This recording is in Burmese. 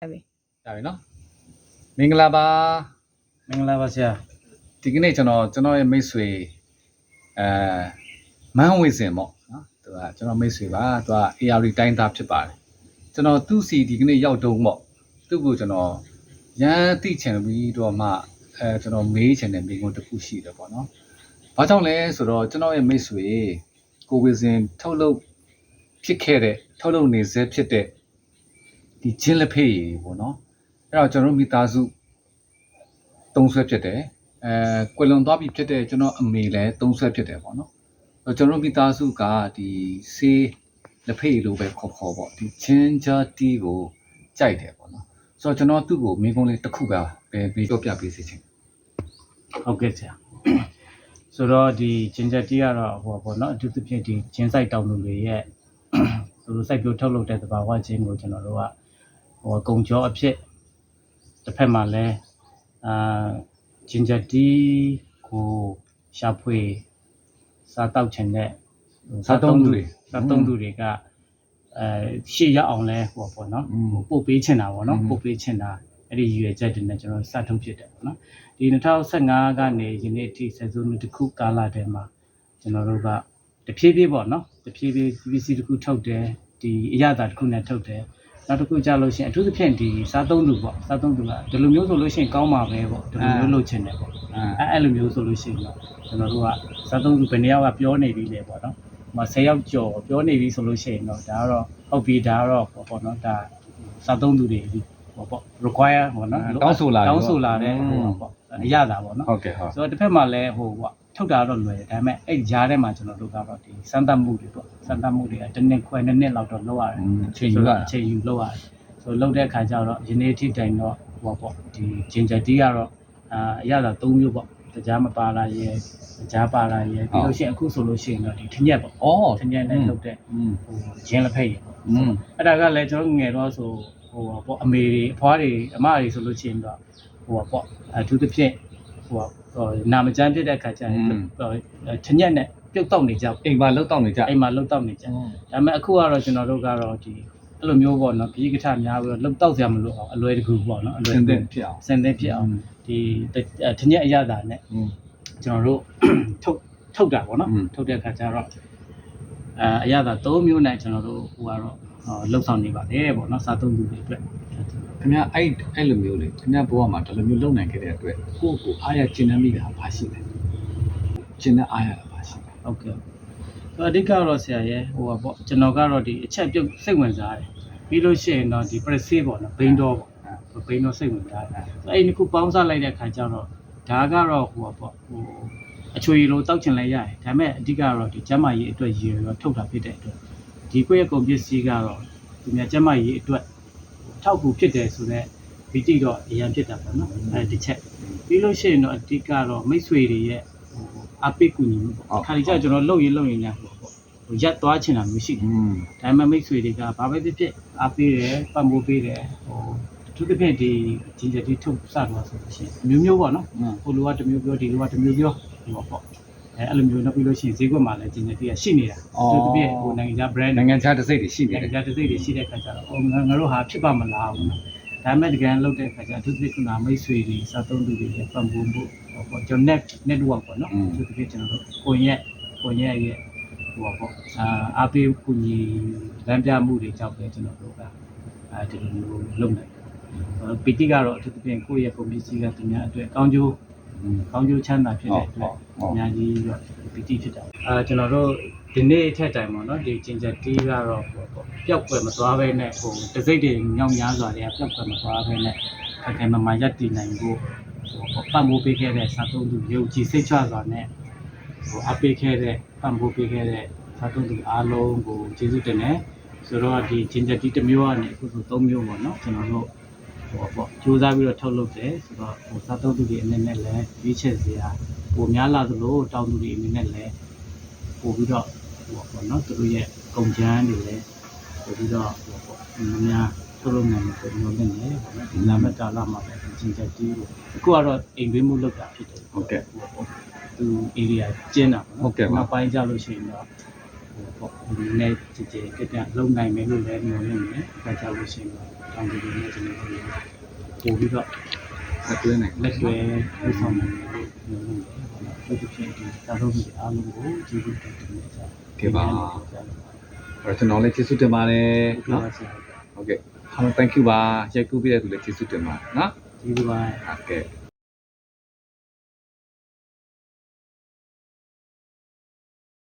ဟုတ်ပြီဒါပဲနော်မင်္ဂလာပါမင်္ဂလာပါဆရာဒီကနေ့ကျွန်တော်ကျွန်တော်ရဲ့မိတ်ဆွေအဲမန်းဝေစင်ပေါ့နော်သူကကျွန်တော်မိတ်ဆွေပါသူက AR တိုင်းသားဖြစ်ပါတယ်ကျွန်တော်သူ့စီဒီကနေ့ရောက်တုံးပေါ့သူ့ကိုကျွန်တော်ရမ်းသိချင်ပြီးတော့မှအဲကျွန်တော်မေးချင်တဲ့မိကုန်းတစ်ခုရှိတယ်ပေါ့နော်ဘာကြောင့်လဲဆိုတော့ကျွန်တော်ရဲ့မိတ်ဆွေကိုဝေစင်ထုတ်လုပ်ဖြစ်ခဲ့တဲ့ထုတ်လုပ်နေစေဖြစ်တဲ့ ဒီချင်းလက်ဖေးကြီးပေါ့နော်အဲ့တော့ကျွန်တော်တို့မိသားစုသုံးဆွဲဖြစ်တယ်အဲကွယ်လွန်သွားပြီဖြစ်တဲ့ကျွန်တော်အမေလည်းသုံးဆွဲဖြစ်တယ်ပေါ့နော်အဲ့တော့ကျွန်တော်တို့မိသားစုကဒီဆေးလက်ဖေးလိုပဲခေါ်ခေါ်ပေါ့ဒီချင်းဂျာတီကိုကြိုက်တယ်ပေါ့နော်ဆိုတော့ကျွန်တော်သူ့ကိုမိကုန်းလေးတစ်ခုပဲပဲပြီးတော့ပြပေးစီချင်ဟုတ်ကဲ့ဆရာဆိုတော့ဒီဂျင်ဂျာတီကတော့ဟိုပါပေါ့နော်အထူးသဖြင့်ဒီဂျင်းဆိုင်တောင်သူတွေရဲ့သူတို့စိုက်ပျိုးထုတ်လုပ်တဲ့သဘာဝချင်းကိုကျွန်တော်တို့က ဟိုကုံကြောအဖြစ်တစ်ဖက်မှာလဲအာဂျင်ဂျာတီကိုရှာဖွေစားတောက်ချင်တဲ့ဟိုစားသုံးသူတွေကအဲရှေ့ရောက်အောင်လဲဟိုပါပေါ့နော်ဟိုပို့ပေးချင်တာပေါ့နော်ပို့ပေးချင်တာအဲ့ဒီရည်ရွယ်ချက်တွေနဲ့ကျွန်တော်စထုတ်ဖြစ်တယ်ပေါ့နော်ဒီ2015ကနေယနေ့အထိဆက်စုံတစ်ခုကာလတည်းမှာကျွန်တော်တို့ကတဖြည်းဖြည်းပေါ့နော်တဖြည်းဖြည်း CVC တစ်ခုထုတ်တယ်ဒီအရသာတစ်ခုနဲ့ထုတ်တယ် နောက်တစ်ခုကြလို့ရှိရင်အထူးသဖြင့်ဒီစားသုံးသူပေါ့စားသုံးသူကဒီလိုမျိုးဆိုလို့ရှိရင်ကောင်းပါပဲပေါ့ဒီလိုမျိုးလုပ်ချင်တယ်ပေါ့အာအဲအဲ့လိုမျိုးဆိုလို့ရှိရင်တော့ကျွန်တော်တို့ကစားသုံးသူဘယ်နှစ်ယောက်ကပြောနေပြီလေပေါ့နော်ဟိုမှာ10ယောက်ကျော်ပြောနေပြီဆိုလို့ရှိရင်တော့ဒါကတော့ဟုတ်ပြီဒါကတော့ပေါ့ပေါ့နော်ဒါစားသုံးသူတွေဟိုပေါ့ require ဟိုနော်တောင်းဆိုလာတယ်တောင်းဆိုလာတဲ့อืဟိုมပေါ့အရသာပေါ့နော်ဟုတ်ကဲ့ဟုတ်ဆိုတော့တစ်ဖက်မှာလည်းဟိုပေါ့ ထုတ်တာတော့လွယ်တယ်ဒါပေမဲ့အဲ့ဂျားထဲမှာကျွန်တော်တို့ကတော့ဒီစမ်းသပ်မှုတွေပေါ့စမ်းသပ်မှုတွေကတစ်နှစ်ခွဲနှစ်နှစ်လောက်တော့လုပ်ရတယ်အချိန်ယူရတယ်အချိန်ယူလုပ်ရတယ်ဆိုတော့လုပ်တဲ့အခါကျတော့ယနေ့ထိတိုင်တော့ဟောပေါ့ဒီဂျင်ဂျာတီးကတော့အာအရသာ၃မျိုးပေါ့တကြားမပါလာရဲ့ကြားပါလာရဲ့ပြီးလို့ရှိရင်အခုဆိုလို့ရှိရင်တော့ဒီထညက်ပေါ့။အော်ထညက်နဲ့လုပ်တဲ့ဟိုဂျင်းလက်ဖက်ရည်ပေါ့။အဲ့ဒါကလည်းကျွန်တော်ငယ်တော့ဆိုဟိုပေါ့အမေတွေအဖွားတွေအမတွေဆိုလို့ရှိရင်တော့ဟိုပေါ့အထူးသဖြင့်ဟို နာမကျန်းဖြစ်တဲ့အခါကျရင်ချညက်နဲ့ပြုတ်တောက်နေကြအိမ်မှာလောက်တောက်နေကြအိမ်မှာလောက်တောက်နေကြဒါပေမဲ့အခုကတော့ကျွန်တော်တို့ကတော့ဒီအဲ့လိုမျိုးပေါ့နော်ပြည်ကထများပြီးတော့လောက်တောက်စရာမလိုအောင်အလွယ်တကူပေါ့နော်အလွယ်စင်သင်ဖြစ်အောင်စင်သင်ဖြစ်အောင်ဒီချညက်အရသာနဲ့ကျွန်တော်တို့ထုတ်ထုတ်တာပေါ့နော်ထုတ်တဲ့အခါကျတော့အဲအရသာ၃မျိုးနဲ့ကျွန်တော်တို့ဟိုကတော့လှုပ်ဆောင်နေပါတယ်ပေါ့နော်စားသုံးသူတွေအတွက် ခင်ဗျာအဲ့အဲ့လိုမျိုးလေခင်ဗျာဘဝမှာဒီလိုမျိုးလုပ်နိုင်ခဲ့တဲ့အတွက်ကိုယ့်ကိုအားရကျင်နှံမိတာဘာရှိလဲကျင်တဲ့အားရတာဘာရှိလဲဟုတ်ကဲ့ဆိုအဓိကတော့ဆရာရဲ့ဟိုပါပေါ့ကျွန်တော်ကတော့ဒီအချက်ပြုတ်စိတ်ဝင်စားတယ်ပြီးလို့ရှိရင်တော့ဒီ press ပေါ့နော်ဘိန်းတော့ပေါ့ဘိန်းတော့စိတ်ဝင်စားတယ်ဆိုအဲ့ဒီနှစ်ခုပေါင်းစားလိုက်တဲ့အခါကျတော့ဒါကတော့ဟိုပါပေါ့ဟိုအချွေလိုတောက်ချင်လိုက်ရတယ်ဒါပေမဲ့အဓိကတော့ဒီကျမ်းမာရေးအတွက်ရည်ရွယ်တော့ထုတ်တာဖြစ်တဲ့အတွက်ဒီကိုယ့်ရဲ့ကုန်ပစ္စည်းကတော့ဒီများကျမ်းမာရေးအတွက် ထောက်ကူဖြစ်တယ်ဆိုတော့ဗီတိတော့အရန်ဖြစ်တာပေါ့နော်အဲဒီချက်ပြီးလို့ရှိရင်တော့အဓိကတော့မိတ်ဆွေတွေရဲ့အပိတ်ကူညီမှုပေါ့ခါကြကျွန်တော်လှုပ်ရင်လှုပ်ရင်လည်းပေါ့ဟိုရက်သွားချင်တာမျိုးရှိတယ်ဒါပေမဲ့မိတ်ဆွေတွေကဘာပဲဖြစ်ဖြစ်အားပေးတယ်ပံ့ပိုးပေးတယ်ဟိုသူတစ်ဖက်ဒီဂျင်ဂျာတီထုတ်စတော့ဆိုလို့ရှိရင်မျိုးမျိုးပေါ့နော်ဟိုလိုကတစ်မျိုးပြောဒီလိုကတစ်မျိုးပြောဟိုပေါ့ အဲအဲ့လိုမျိုးနောက်ပြီးလို့ရှိရင်ဈေးကွက်မှာလည်းဂျင်ဂျာတီကရှိနေတာအထူးသဖြင့်ဟိုနိုင်ငံခြား brand နိုင်ငံခြားတစ်စိတ်တွေရှိနေနိုင်ငံတယ် ခြားတစ်စိတ်တွေရှိတဲ့ခါကျတော့ဟိုငါငါတို့ဟာဖြစ်ပါမလားဘူးနော်ဒါပေမဲ့တကယ်လောက်တဲ့ခါကျအထူးသဖြင့်ခုနမိတ်ဆွေတွေစားသုံးသူတွေရဲ့ပံ့ပိုးမှုဟိုပေါ့ကျွန်တော် net network ပေါ့နော်အထူးသဖြင့်ကျွန်တော်တို့ကိုရက်ကိုရက်ရဲ့ဟိုပေါ့အာအားပေးကူညီလမ်းပြမှုတွေကြောင့်လည်းကျွန်တော်တို့ကအဲဒီလိုမျိုးလုပ်နိုင်တယ်ပီတိကတော့အထူးသဖြင့်ကိုယ့်ရဲ့ပုံပစ္စည်းကသူများအတွက်ကောင်းကျိုးอืม ကောင်းကျိုးချမ်းသာဖြစ်တဲ့အတွက်ဟုတ်ဟုတ်အများကြီးတော့ပီတိဖြစ်တာအာကျွန်တော်တို့ဒီနေ့အထက်တိုင်ပေါ့နော်ဒီဂျင်ဂျာတီးကတော့ဟိုပေါ့ပျောက်ကွယ်မသွားဘဲနဲ့ဟိုတစိမ့်တွေညောင်များစွာတွေကပျောက်ကွယ်မသွားဘဲနဲ့ခိုင်ခိုင်မာမာရပ်တည်နိုင်ဖို့ဟိုပေါ့ပတ်မိုးပေးခဲ့တဲ့စာသုံးသူယုံကြည်စိတ်ချစွာနဲ့ဟိုအပ်ပေးခဲ့တဲ့ပတ်မိုးပေးခဲ့တဲ့စာသုံးသူအားလုံးကိုကျေးဇူးတင်တယ်ဆိုတော့ဒီဂျင်ဂျာတီးတစ်မျိုးကနေအခုဆို၃မျိုးပေါ့နော်ကျွန်တော်တို့ ဟိုပေါ့စူးစမ်းပြီးတော့ထုတ်လုပ်တယ်ဆိုတော့ဟိုစားသုံးသူတွေအနေနဲ့လည်းရွေးချယ်စရာပိုများလာသလိုတောင်းသူတွေအနေနဲ့လည်းပို့ပြီးတော့ဟိုပေါ့နော်သူတို့ရဲ့ကုန်ချမ်းတွေလည်းပို့ပြီးတော့ဟိုပေါ့များများထုတ်လုပ်နိုင်တယ်ပုံလို့နေတယ်ပေါ့နော်ဒီလာမတာလာမှာပဲချင်းချက်တီးကိုအခုကတော့အိမ်တွင်းမှုလုပ်တာဖြစ်တယ်ဟုတ်ကဲ့ဟိုပေါ့သူ area ကျင်းတာပေါ့နော်ဟုတ်ကဲ့ပါနောက်ပိုင်းကျလို့ရှိရင်တော့ဟ ပေါ့ဒီနေ့ကြည်ကြည်ပြပြလုံနိုင်မယ်လို့လည်းမျှော်လင့်နေတယ်ဒါကြောင့်လို့ရှိရင်တော့တောင်းတနေနဲ့ကျွန်တော်တို့ပို့ပြီးတော့ဆက်တွဲနိုင်လက်တွဲလုပ်ဆောင်နိုင်တယ်လို့မျှော်လင့်တယ်ပေါ့နော်ဒီတစ်ဖြစ်ဒီသာလို့ဒီအားလုံးကိုကျေးဇူးတင်နေကြကဲပါအဲ့တော့ကျွန်တော်လည်းကျေးဇူးတင်ပါတယ်ဟုတ်နော်ကဲ့ဆရာဟုတ်ကဲ့အားလုံး thank you ပါရိုက်ကူးပြတဲ့သူလည်းကျေးဇူးတင်ပါတယ်နော်ကျေးဇူးပါဟုတ်ကဲ့